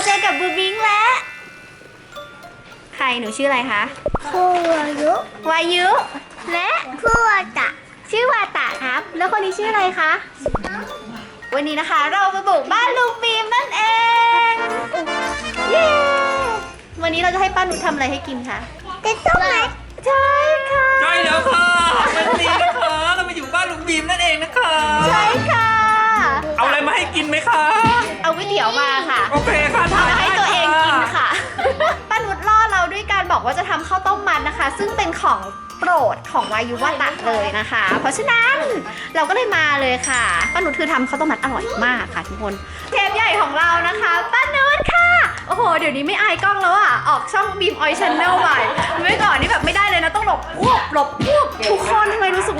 มาเจอกับบูบิงและใครหนูชื่ออะไรคะคู่อายุวายุและคู่อาตะชื่อวาตะครับ แล้วคนนี้ชื่ออะไรคะวันนี้นะคะเรามาบุกบ้านลุงบีมนั่นเองเย้วันนี้เราจะให้ป้านุชทำอะไรให้กินคะจะต้องไหมใช่ค่ะใช่แล้วค่ะวันนี้นะคะเรามาอยู่บ้านลุงบีมนั่นเองนะคะ ใช่ค่ะ เอาอะไรมาให้กินไหมคะ เอาก๋วยเตี๋ยวมาค่ะ โอเคค่ะเอาถ่ายมาให้ได้ตัวเองกินค่ะ ป้านุชล่อเราด้วยการบอกว่าจะทำข้าวต้มมัดนะคะ ซึ่งเป็นของโปรดของวายุวาตะเลยนะคะ เพราะฉะนั้นเราก็เลยมาเลยค่ะ ป้านุชคือทำข้าวต้มมัดอร่อยมากค่ะทุกคน เทปใหญ่ของเรานะคะ ป้านุชค่ะ โอ้โห เดี๋ยวนี้ไม่อายกล้องแล้วอะ ออกช่องบีมออยช n แนลไปเมื่อก่อนนี่แบบไม่ได้เลยนะ ต้องหลบพวบหลบพวบทุ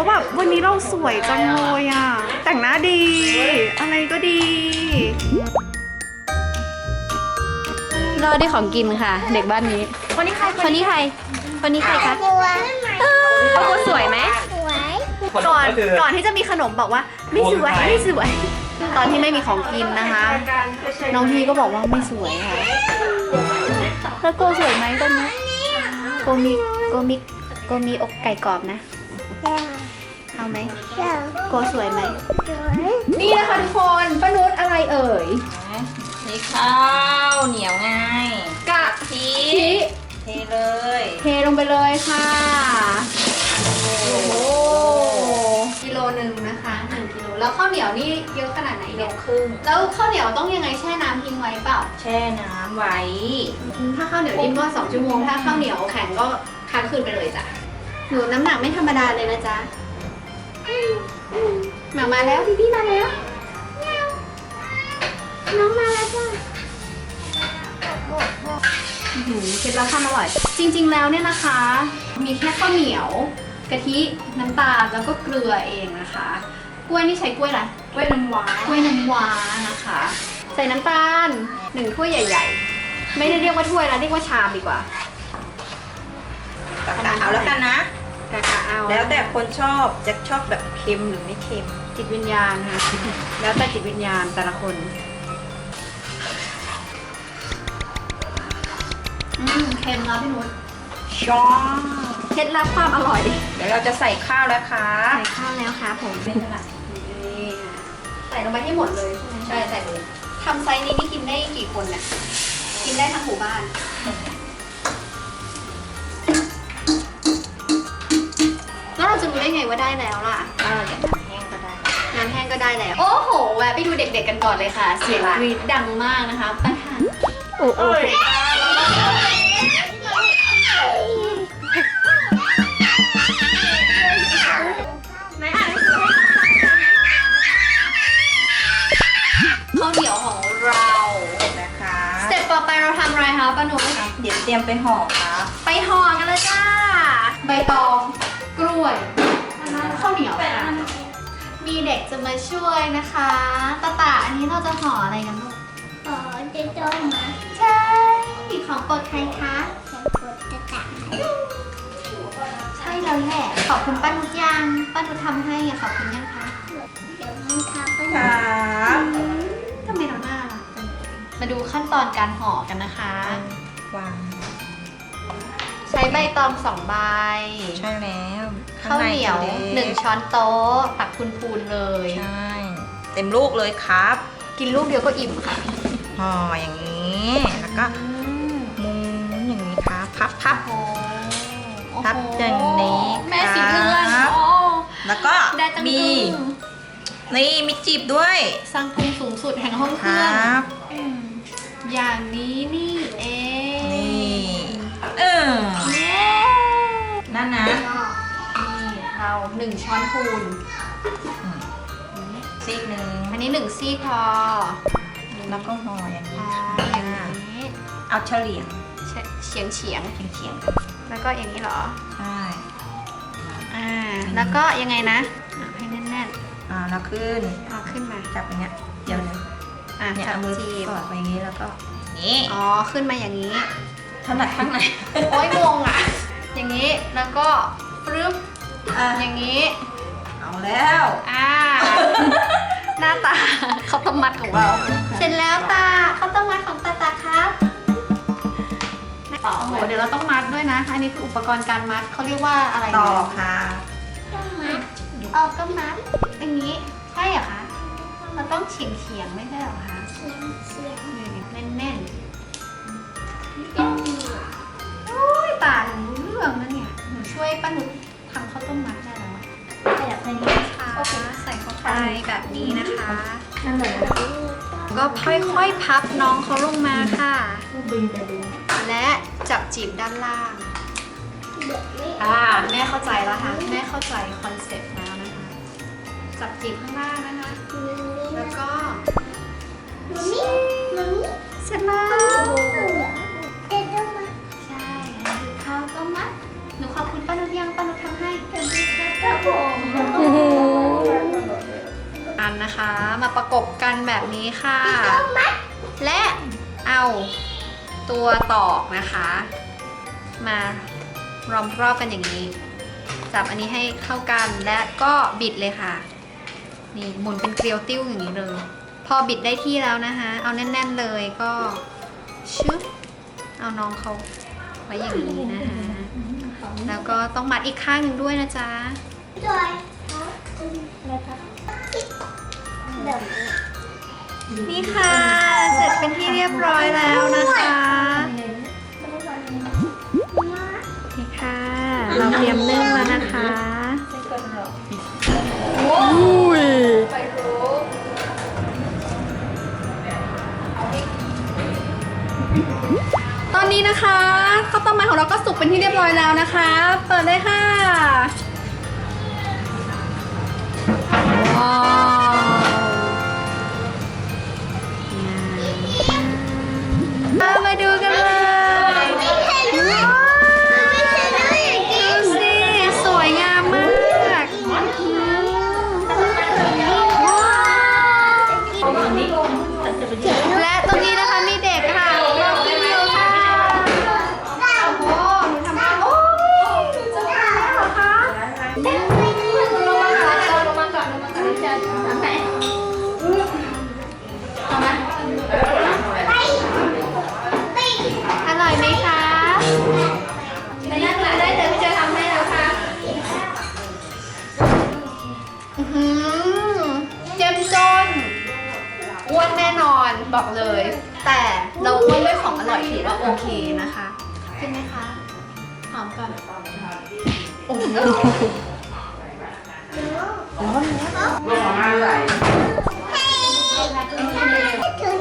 แบบวันนี้เราสวยจังเลยอะ แต่งหน้าดี อะไรก็ดี รอได้ของกินค่ะ เด็กบ้านนี้ คนนี้ใครคนนี้ใคร คนนี้ใครคะตัวเขาคนสวยไหม สวยก่อนก็คือก่อนที่จะมีขนมบอกว่า ไม่สวยโอ้ยไม่สวย ตอนที่ไม่มีของกินนะคะ น้องทีก็บอกว่าไม่สวยค่ะ แล้วโกสวยไหมตอนนี้โกมีโกมีโกมีอกไก่กรอบนะเอา ไหมเจ้าโกสวยไหมสวยนี่นะคะทุกคนป้านุชอะไรเอ่ยนี่ข้าวเหนียวไงกะทิทิเทเลยเทลงไปเลยค่ะ โอ้โหกิโลหนึ่งนะคะหนึ่งกิโลแล้วข้าวเหนียวนี่เยอะขนาดไหนกิโลเนี่ยครึ่งแล้วข้าวเหนียวต้องยังไงแช่น้ำทิ้งไว้เปล่า แช่น้ำไว้ถ้าข้าวเหนียวนิ่มก็สองชั่วโมงถ้าข้าวเหนียวแข็งก็ค้างคืนไปเลยจ้ะหนูน้ำหนักไม่ธรรมดาเลยนะจ๊ะ หมามาแล้วพี่พี่มาแล้ว น้องมาแล้วจ้ะอื้อหือเคล็ดลับความอร่อย จริง ๆ แล้วเนี่ยนะคะ มีแค่ข้าวเหนียว กะทิน้ำตาลแล้วก็เกลือเองนะคะ กล้วยนี่ใช้กล้วยอะไร กล้วยน้ำว้ากล้วยน้ำว้านะคะ ใส่น้ำตาลหนึ่งถ้วยใหญ่ ๆ ไม่ได้เรียกว่าถ้วยแล้วเรียกว่าชามดีกว่ากะกะเอาแล้วกันนะ กะกะเอาแล้วแต่คนชอบจะชอบแบบเค็มหรือไม่เค็ม จิตวิญญาณค่ะ แล้วแต่จิตวิญญาณแต่ละคน อืมเค็มแล้วพี่นุชช้อนเคล็ดลับความอร่อย เดี๋ยวเราจะใส่ข้าวแล้วค่ะใส่ข้าวแล้วค่ะผมเป็นขนาดนี่ค่ะใส่ลงไปให้หมดเลยใช่ไหมใช่ใส่เลยทำไซส์นี้นี่กินได้กี่คนเนี่ยกินได้ทั้งหมู่บ้าน ราจะรู้ได้ไงว่าได้แล้วล่ะก็เดี๋ยวน้ำแห้งก็ได้ น้ำแห้งก็ได้แล้ว โอ้โหแวะไปดูเด็กๆกันก่อนเลยค่ะ เสียงกรี๊ดดังมากนะคะปัญหาโอ้โหข้าวเหนียวของเรานะคะสเต็ปต่อไปเราทำอะไรคะป้าหนูเดี๋ยวเตรียมไปห่อครับไปห่อกันเลยจ้า ใบตอง กล้วย เด็กจะมาช่วยนะคะตาตาอันนี้เราจะห่ออะไรกันลูกขอจะต้องมาใช่ของโปรดใครคะจะกดจะตักใช่แล้วแหละขอบคุณป้านุชยังป้านุชทำให้อะขอบคุณยังคะเดี๋ยวมันทับไปคนะรับทำไมเราหน้ารักจังมาดูขั้นตอนการห่อกันนะคะวาง ใช้ใบตองสองใบ ใช่แล้วข้ข้าวเหนียวใจะหนึ่งช้อนโต๊ะตักพูนๆเลย ใช่ เต็มลูกเลยครับกินลูกเดียวก็อิ่มค่ะห่ออย่างนี้ แล้วก็อืมมุงอย่างนี้ครับพับพับ โอ้โหทับอย่างนี้แม่สีเลือนครับ โอ้แล้วก็ได้จังมีตึงนี่มีจีบด้วยสร้างภูมิสูงสุดแห่งห้องเคครื่รองับอืมอย่างนี้นี่เองนี่ หนึ่งช้อนพูนซีกหนึ่งอันนี้หนึ่งซี่พอแล้วก็ห่ออย่างอ๋นี้อค่ะอย่างนี้เอาเฉลี่ยงเฉเฉียงเฉียงเฉียงๆกันๆแล้วก็อย่างนี้เหรอใช่อ่าแล้วก็ยังไงนะอะให้แน่นอ่าแล้วขึ้นๆเอาขึ้นมาจับอย่างเงี้ยเดี๋ยวเลยอะเนี่ยจับเอามือจีบกอดไปอย่างนี้แล้วก็นี่อ๋อขึ้นมาอย่างนี้ถนัดข้างในโอ้ยงงอะ อย่างนี้แล้วก็ปรึ๊บ อะ อย่างนี้ เอาแล้ว อ่า หน้าตาข้าวต้มมัดของเรา เสร็จแล้วตาข้าวต้มมัดของตาตาค่ะยวเราต้องมัดด้วยนะ อันนี้คืออุปกรณ์การมัดเขาเรียกว่าอะไรต่อนะค่ะต้องมัดเออก็มัด อย่างนี้ ใช่เหรอคะมันต้องเฉียงเฉียงๆไม่ใช่เหรอคะเสียงเสียงแน่นแน่นเจ้าหนูๆโอ้ยตาหนูรู้เรื่องนะเนี่ย หนูช่วยป้านุช ทำข้าวต้มมัดได้แล้วอะแบบนี้ค่ะใส่เข้าไปแบบนี้นะคะนั่นแหละก็ค่อยๆพับน้องเขาลงมาค่ะบินไปดูและจับจีบด้านล่างเด็กไม่อ่าแม่เข้าใจแล้วค่ะ แม่เข้าใจคอนเซ็ปต์แล้วนะคะ จับจีบข้างล่างนะคะ แล้วก็มันนี่มันนี่เสร็จแล้ว ปานุชยังปานุชทำให้เป็นครับผมอันนะคะมาประกบกันแบบนี้ค่ะ และเอาตัวตอกนะคะ มารอมรอบกันอย่างนี้ จับอันนี้ให้เข้ากันและก็บิดเลยค่ะ นี่หมุนเป็นเกลียวติ้วอย่างนี้เลย พอบิดได้ที่แล้วนะคะ เอาแน่น ๆเลยก็ชึบเอาน้องเขา ไว้อย่างนี้นะคะแล้วก็ต้องมัดอีกข้างหนึ่งด้วยนะจ๊ะจอยนี่ค่ะ เสร็จเป็นที่เรียบร้อยแล้วนะคะนี่ค่ะ เราเตรียมนึ่งแล้วนะคะ อนนี้นะคะข้าวต้มมัดของเราก็สุกเป็นที่เรียบร้อยแล้วนะคะ เปิดเลยค่ะ แต่เราอ้วนด้วยของอร่อยถือว่าโอเคนะคะใช่ไหมคะหอมก่อนโอ้โหถึง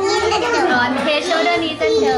นี้เลยเดี๋ยวร้อนเทโชเดอร์นี้จะเจอ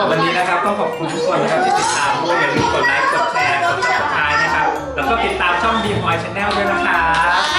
แล้วก็วันนี้นะครับต้องขอบคุณทุกคนนะครับที่ติดตามด้วยอย่าลืมกดไลค์กดแชร์กดติดตามนะครับแล้วก็ติดตามช่อง d ีมอยชาแนลด้วยนะครับ